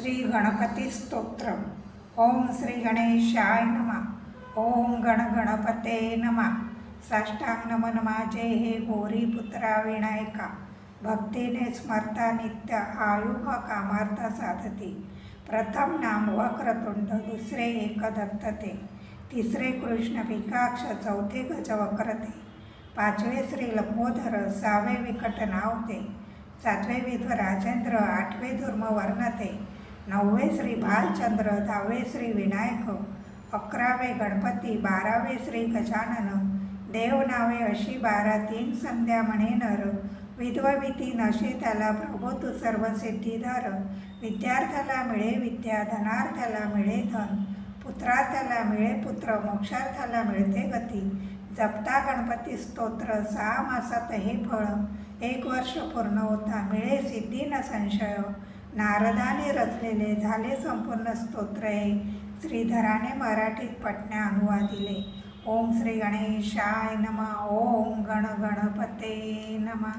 श्री गणपती स्तोत्र ओम श्री गणेशाय नमा. ओम गण गणपते नमा. साष्टांग नमन माझे हे गोरी पुत्रा विनायका. भक्तीने स्मरता नित्य आयुह कामार्थ साधती. प्रथम नाम वक्रतुंड दुसरे एकदत्तते. तिसरे कृष्ण पिकाक्ष चौथे गजवक्रते. पाचवे श्री लंबोधर सहावे विकट नावते सातवे विध्व राजेंद्र आठवे धर्म वर्णते नववे श्री भालचंद्र दहावे श्री विनायक अकरावे गणपती बारावे श्री गजानन देवनावे अशी बारा तीन संध्या म्हणे नर. विधवभीती नशे त्याला प्रभो तू सर्व सिद्धीधर विद्यार्थ्याला मिळे विद्या धनार्थ्याला मिळे धन. पुत्रार्थ्याला मिळे पुत्र मोक्षार्थाला मिळते गती. जपता गणपती स्तोत्र सहा मासात हे फळ. एक वर्ष पूर्ण होता मिळे सिद्धी न संशय. नारदाने रचलेले झाले संपूर्ण स्तोत्र. हे श्रीधराने मराठीत पटण्या अनुवादिले. ओम श्री गणेशाय नमा. ओम गण गणपते नमा.